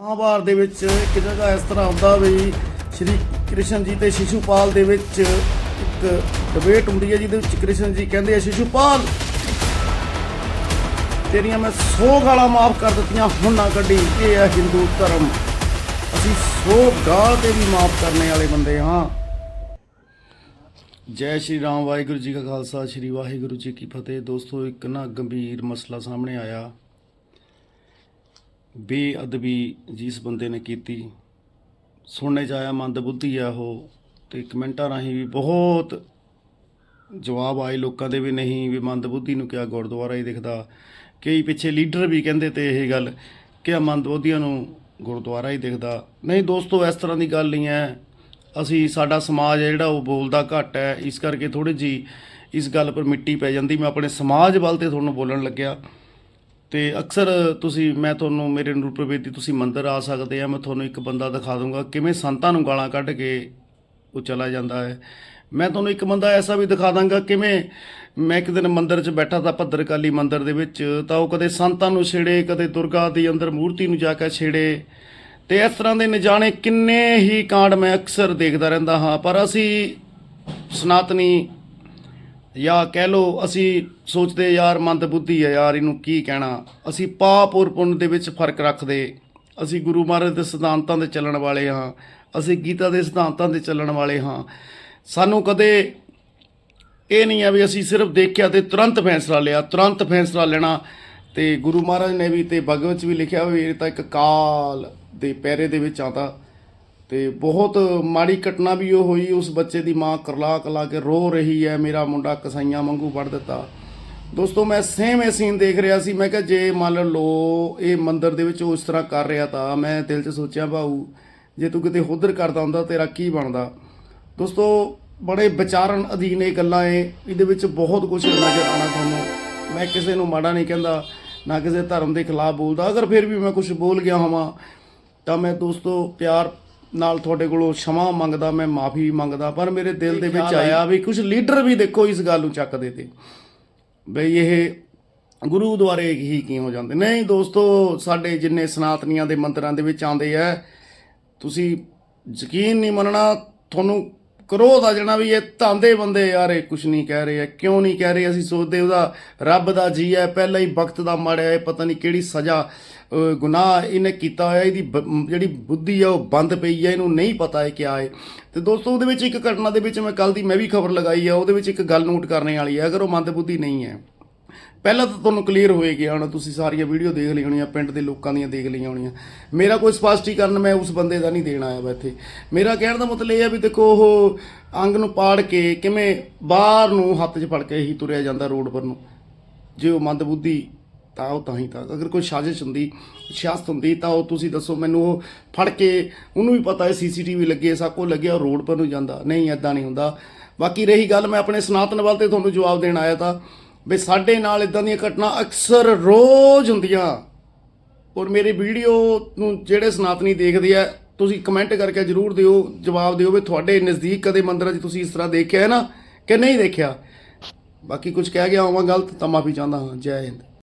ਮਹਾਭਾਰਤ ਦੇ ਵਿੱਚ ਇੱਕ ਜਗ੍ਹਾ ਇਸ ਤਰ੍ਹਾਂ ਹੁੰਦਾ ਵੀ ਸ਼੍ਰੀ ਕ੍ਰਿਸ਼ਨ ਜੀ ਤੇ ਸ਼ਿਸ਼ੂਪਾਲ ਦੇ ਵਿੱਚ ਇੱਕ ਡਿਬੇਟ ਹੁੰਦੀ ਹੈ, ਜਿਹਦੇ ਵਿੱਚ ਕ੍ਰਿਸ਼ਨ ਜੀ ਕਹਿੰਦੇ ਆ, ਸ਼ਿਸ਼ੂਪਾਲ, ਤੇਰੀਆਂ ਮੈਂ 100 ਗਾਲਾਂ ਮਾਫ ਕਰ ਦਿੱਤੀਆਂ, ਹੁਣ ਨਾ ਕੱਢੀ। ਇਹ ਹੈ ਹਿੰਦੂ ਧਰਮ। ਅਸੀਂ 100 ਗਾਲ ਤੇ ਵੀ ਮਾਫ ਕਰਨੇ ਵਾਲੇ ਬੰਦੇ ਹਾਂ। ਜੈ ਸ਼੍ਰੀ ਰਾਮ, ਵਾਹਿਗੁਰੂ ਜੀ ਕਾ ਖਾਲਸਾ, ਸ਼੍ਰੀ ਵਾਹਿਗੁਰੂ ਜੀ ਕੀ ਫਤਿਹ। ਦੋਸਤੋ, ਇੱਕ ਨਾ ਗੰਭੀਰ ਮਸਲਾ ਸਾਹਮਣੇ ਆਇਆ। ਬੇਅਦਬੀ ਜਿਸ ਬੰਦੇ ਨੇ ਕੀਤੀ, ਸੁਣਨੇ ਚ ਆਇਆ ਮੰਦਬੁੱਧੀ ਆ ਉਹ, ਤੇ ਕਮੈਂਟਾਂ ਰਾਹੀਂ ਵੀ ਬਹੁਤ ਜਵਾਬ ਆਏ ਲੋਕਾਂ ਦੇ ਵੀ ਨਹੀਂ, ਵੀ ਮੰਦਬੁੱਧੀ ਨੂੰ ਕਿਹਾ ਗੁਰਦੁਆਰਾ ਹੀ ਦਿਖਦਾ। ਕਈ ਪਿੱਛੇ ਲੀਡਰ ਵੀ ਕਹਿੰਦੇ ਤੇ ਇਹ ਗੱਲ ਕਿ ਆ ਮੰਦਬੁੱਧੀਆਂ ਨੂੰ ਗੁਰਦੁਆਰਾ ਹੀ ਦਿਖਦਾ। ਨਹੀਂ ਦੋਸਤੋ, ਇਸ ਤਰ੍ਹਾਂ ਦੀ ਗੱਲ ਨਹੀਂ ਹੈ ਅਸੀਂ, ਸਾਡਾ ਸਮਾਜ ਹੈ ਜਿਹੜਾ ਉਹ ਬੋਲਦਾ ਘੱਟ ਹੈ ਇਸ ਕਰਕੇ ਥੋੜੀ ਜੀ ਇਸ ਗੱਲ ਪਰ ਮਿੱਟੀ ਪੈ ਜਾਂਦੀ। ਮੈਂ ਆਪਣੇ ਸਮਾਜ ਵੱਲ ਤੇ ਤੁਹਾਨੂੰ ਬੋਲਣ ਲੱਗਿਆ। ਤੇ ਅਕਸਰ ਤੁਸੀਂ, ਮੈਂ ਤੁਹਾਨੂੰ, ਮੇਰੇ ਨੂਰ ਬੇਦੀ ਤੁਸੀਂ ਮੰਦਰ ਆ ਸਕਦੇ ਆ, ਮੈਂ ਤੁਹਾਨੂੰ ਇੱਕ ਬੰਦਾ ਦਿਖਾ ਦੂੰਗਾ ਕਿਵੇਂ ਸੰਤਾਂ ਨੂੰ ਗਾਲਾਂ ਕੱਢ ਕੇ ਉਹ ਚਲਾ ਜਾਂਦਾ ਹੈ। ਮੈਂ ਤੁਹਾਨੂੰ ਇੱਕ ਬੰਦਾ ਐਸਾ ਵੀ ਦਿਖਾ ਦਾਂਗਾ ਕਿਵੇਂ ਮੈਂ ਇੱਕ ਦਿਨ ਮੰਦਰ 'ਚ ਬੈਠਾ ਤਾਂ ਭੱਦਰਕਾਲੀ ਮੰਦਰ ਦੇ ਵਿੱਚ, ਤਾਂ ਉਹ ਕਦੇ ਸੰਤਾਂ ਨੂੰ ਛੇੜੇ, ਕਦੇ ਦੁਰਗਾ ਦੀ ਅੰਦਰ ਮੂਰਤੀ ਨੂੰ ਜਾ ਕੇ ਛੇੜੇ। ਤੇ ਇਸ ਤਰ੍ਹਾਂ ਦੇ ਨਜਾਣੇ ਕਿੰਨੇ ਹੀ ਕਾਂਡ ਮੈਂ ਅਕਸਰ ਦੇਖਦਾ ਰਹਿੰਦਾ ਹਾਂ, ਪਰ ਅਸੀਂ ਸਨਾਤਨੀ ਜਾਂ ਕਹਿ ਲੋ ਅਸੀਂ ਸੋਚਦੇ ਯਾਰ ਮੰਦ ਬੁੱਧੀ ਹੈ ਯਾਰ ਇਹਨੂੰ ਕੀ ਕਹਿਣਾ। ਅਸੀਂ ਪਾਪ ਔਰ ਪੁੰਨ ਦੇ ਵਿੱਚ ਫ਼ਰਕ ਰੱਖਦੇ। ਅਸੀਂ ਗੁਰੂ ਮਹਾਰਾਜ ਦੇ ਸਿਧਾਂਤਾਂ ਤੇ ਚੱਲਣ ਵਾਲੇ ਹਾਂ। ਅਸੀਂ ਗੀਤਾ ਦੇ ਸਿਧਾਂਤਾਂ ਦੇ ਚੱਲਣ ਵਾਲੇ ਹਾਂ। ਸਾਨੂੰ ਕਦੇ ਇਹ ਨਹੀਂ ਆ ਵੀ ਅਸੀਂ ਸਿਰਫ ਦੇਖਿਆ ਤੇ ਤੁਰੰਤ ਫੈਸਲਾ ਲਿਆ, ਤੁਰੰਤ ਫੈਸਲਾ ਲੈਣਾ। ਤੇ ਗੁਰੂ ਮਹਾਰਾਜ ਨੇ ਵੀ ਤੇ ਭਗਵਤ 'ਚ ਵੀ ਲਿਖਿਆ ਵੀ ਇਹ ਤਾਂ ਇੱਕ ਕਾਲ ਦੇ ਪੈਰੇ ਦੇ ਵਿੱਚ ਆਉਂਦਾ ਤੇ ਬਹੁਤ ਮਾੜੀ ਘਟਨਾ ਵੀ ਉਹ ਹੋਈ, ਉਸ ਬੱਚੇ ਦੀ ਮਾਂ ਕਰਲਾ ਕਲਾ ਕੇ ਰੋ ਰਹੀ ਹੈ, ਮੇਰਾ ਮੁੰਡਾ ਕਸਾਈਆਂ ਵਾਂਗੂ ਵੜ ਦਿੱਤਾ। ਦੋਸਤੋ, ਮੈਂ ਸੇਮ ਇਹ ਸੀਨ ਦੇਖ ਰਿਹਾ ਸੀ, ਮੈਂ ਕਿਹਾ ਜੇ ਮੰਨ ਲਓ ਇਹ ਮੰਦਰ ਦੇ ਵਿੱਚ ਉਸ ਤਰ੍ਹਾਂ ਕਰ ਰਿਹਾ ਤਾਂ ਮੈਂ ਦਿਲ 'ਚ ਸੋਚਿਆ, ਭਾਊ, ਜੇ ਤੂੰ ਕਿਤੇ ਹੁਦਰ ਕਰਦਾ ਹੁੰਦਾ ਤੇਰਾ ਕੀ ਬਣਦਾ? ਦੋਸਤੋ, ਬੜੇ ਵਿਚਾਰਨ ਅਧੀਨ ਇਹ ਗੱਲਾਂ ਏ ਇਹਦੇ ਵਿੱਚ ਬਹੁਤ ਕੁਝ ਨਜ਼ਰ ਆਣਾ ਤੁਹਾਨੂੰ। ਮੈਂ ਕਿਸੇ ਨੂੰ ਮਾੜਾ ਨਹੀਂ ਕਹਿੰਦਾ, ਨਾ ਕਿਸੇ ਧਰਮ ਦੇ ਖਿਲਾਫ ਬੋਲਦਾ। ਅਗਰ ਫਿਰ ਵੀ ਮੈਂ ਕੁਝ ਬੋਲ ਗਿਆ ਹੋਵਾਂ, ਤਾਂ ਮੈਂ ਦੋਸਤੋ ਪਿਆਰ ਨਾਲ ਤੁਹਾਡੇ ਕੋਲੋਂ ਸ਼ਮਾ ਮੰਗਦਾ ਮੈਂ ਮਾਫੀ ਮੰਗਦਾ ਪਰ ਮੇਰੇ ਦਿਲ ਦੇ ਵਿੱਚ ਆਇਆ ਵੀ ਕੁਝ ਲੀਡਰ ਵੀ ਦੇਖੋ ਇਸ ਗੱਲ ਨੂੰ ਚੱਕਦੇ ਤੇ। ਬਈ ਇਹ ਗੁਰੂ ਦੁਆਰੇ ਹੀ ਕੀ ਹੋ ਜਾਂਦੇ? ਨਹੀਂ ਦੋਸਤੋ ਸਾਡੇ ਜਿੰਨੇ ਸਨਾਤਨੀਆਂ ਦੇ ਮੰਦਰਾਂ ਦੇ ਵਿੱਚ ਆਉਂਦੇ ਆ ਤੁਸੀਂ ਯਕੀਨ ਨਹੀਂ ਮੰਨਣਾ ਤੁਹਾਨੂੰ ਕਰੋਧ ਆ ਜਾਣਾ ਵੀ ਇਹ ਧਾਂਦੇ ਬੰਦੇ ਯਾਰ, ਇਹ ਕੁਝ ਨਹੀਂ ਕਹਿ ਰਹੇ ਆ ਕਿਉਂ ਨਹੀਂ ਕਹਿ ਰਹੇ? ਅਸੀਂ ਸੋਚਦੇ ਉਹਦਾ ਰੱਬ ਦਾ ਜੀ ਹੈ, ਪਹਿਲਾਂ ਹੀ ਵਕਤ ਦਾ ਮਾੜਿਆ ਇਹ ਪਤਾ ਨਹੀਂ ਕਿਹੜੀ ਸਜ਼ਾ ਗੁਨਾਹ ਇਹਨੇ ਕੀਤਾ ਹੋਇਆ, ਇਹਦੀ ਬ- ਜਿਹੜੀ ਬੁੱਧੀ ਆ ਉਹ ਬੰਦ ਪਈ ਹੈ ਇਹਨੂੰ ਨਹੀਂ ਪਤਾ ਹੈ ਕਿਆ ਹੈ। ਤੇ ਦੋਸਤੋ, ਉਹਦੇ ਵਿੱਚ ਇੱਕ ਘਟਨਾ ਦੇ ਵਿੱਚ ਮੈਂ ਕੱਲ ਦੀ ਮੈਂ ਵੀ ਖਬਰ ਲਗਾਈ ਆ, ਉਹਦੇ ਵਿੱਚ ਇੱਕ ਗੱਲ ਨੋਟ ਕਰਨੇ ਵਾਲੀ ਹੈ ਅਗਰ ਉਹ ਮੰਦ ਬੁੱਧੀ ਨਹੀਂ ਹੈ। ਪਹਿਲਾਂ ਤਾਂ ਤੁਹਾਨੂੰ ਕਲੀਅਰ ਹੋਏਗੀ, ਹੁਣ ਤੁਸੀਂ ਸਾਰੀਆਂ ਵੀਡੀਓ ਦੇਖ ਲਈ ਹੋਣੀਆਂ, ਪਿੰਡ ਦੇ ਲੋਕਾਂ ਦੀਆਂ ਦੇਖ ਲਈਆਂ ਹੋਣੀਆਂ। ਮੇਰਾ ਕੋਈ ਸਪਸ਼ਟੀਕਰਨ ਮੈਂ ਉਸ ਬੰਦੇ ਦਾ ਨਹੀਂ ਦੇਣ ਆਇਆ ਵਾ ਇੱਥੇ। ਮੇਰਾ ਕਹਿਣ ਦਾ ਮਤਲਬ ਇਹ ਹੈ ਵੀ ਦੇਖੋ, ਉਹ ਅੰਗ ਨੂੰ ਪਾੜ ਕੇ ਕਿਵੇਂ ਬਾਹਰ ਨੂੰ ਹੱਥ 'ਚ ਫੜ ਕੇ ਹੀ ਤੁਰਿਆ ਜਾਂਦਾ ਰੋਡ ਪਰ ਨੂੰ। ਜੇ ਉਹ ਮੰਦਬੁੱਧੀ, ਤਾਂ ਉਹ ਤਾਂ ਹੀ ਤਾਂ। ਅਗਰ ਕੋਈ ਸਾਜ਼ਿਸ਼ ਹੁੰਦੀ, ਸਿਆਸਤ ਹੁੰਦੀ, ਤਾਂ ਉਹ ਤੁਸੀਂ ਦੱਸੋ, ਮੈਨੂੰ ਉਹ ਫੜ ਕੇ ਉਹਨੂੰ ਵੀ ਪਤਾ ਹੈ ਸੀਸੀਟੀਵੀ ਲੱਗੇ, ਸਭ ਕੁਝ ਲੱਗਿਆ, ਉਹ ਰੋਡ ਪਰ ਨੂੰ ਜਾਂਦਾ। ਨਹੀਂ ਐਦਾਂ ਨਹੀਂ ਹੁੰਦਾ। ਬਾਕੀ ਰਹੀ ਗੱਲ, ਮੈਂ ਆਪਣੇ ਸਨਾਤਨ ਵੱਲ ਤੇ ਤੁਹਾਨੂੰ ਜਵਾਬ ਦੇਣ ਆਇਆ ਤਾਂ ਵੀ ਸਾਡੇ ਨਾਲ ਇਦਾਂ ਦੀਆਂ ਘਟਨਾ ਅਕਸਰ ਰੋਜ਼ ਹੁੰਦੀਆਂ। ਔਰ ਮੇਰੀ ਵੀਡੀਓ ਨੂੰ ਜਿਹੜੇ ਸਨਾਤਨੀ ਦੇਖਦੇ ਆ, ਤੁਸੀਂ ਕਮੈਂਟ ਕਰਕੇ ਜਰੂਰ ਦਿਓ, ਜਵਾਬ ਦਿਓ ਵੀ ਤੁਹਾਡੇ ਨਜ਼ਦੀਕ ਕਦੇ ਮੰਦਰਾਂ 'ਚ ਤੁਸੀਂ ਇਸ ਤਰ੍ਹਾਂ ਦੇਖਿਆ ਹੈ ਨਾ ਕਿ ਨਹੀਂ ਦੇਖਿਆ। ਬਾਕੀ ਕੁਝ ਕਹਿ ਗਿਆ ਹੋਵਾਂ, ਗਲਤ ਤਾਂ ਮਾਫੀ ਚਾਹੁੰਦਾ ਹਾਂ। ਜੈ ਹਿੰਦ।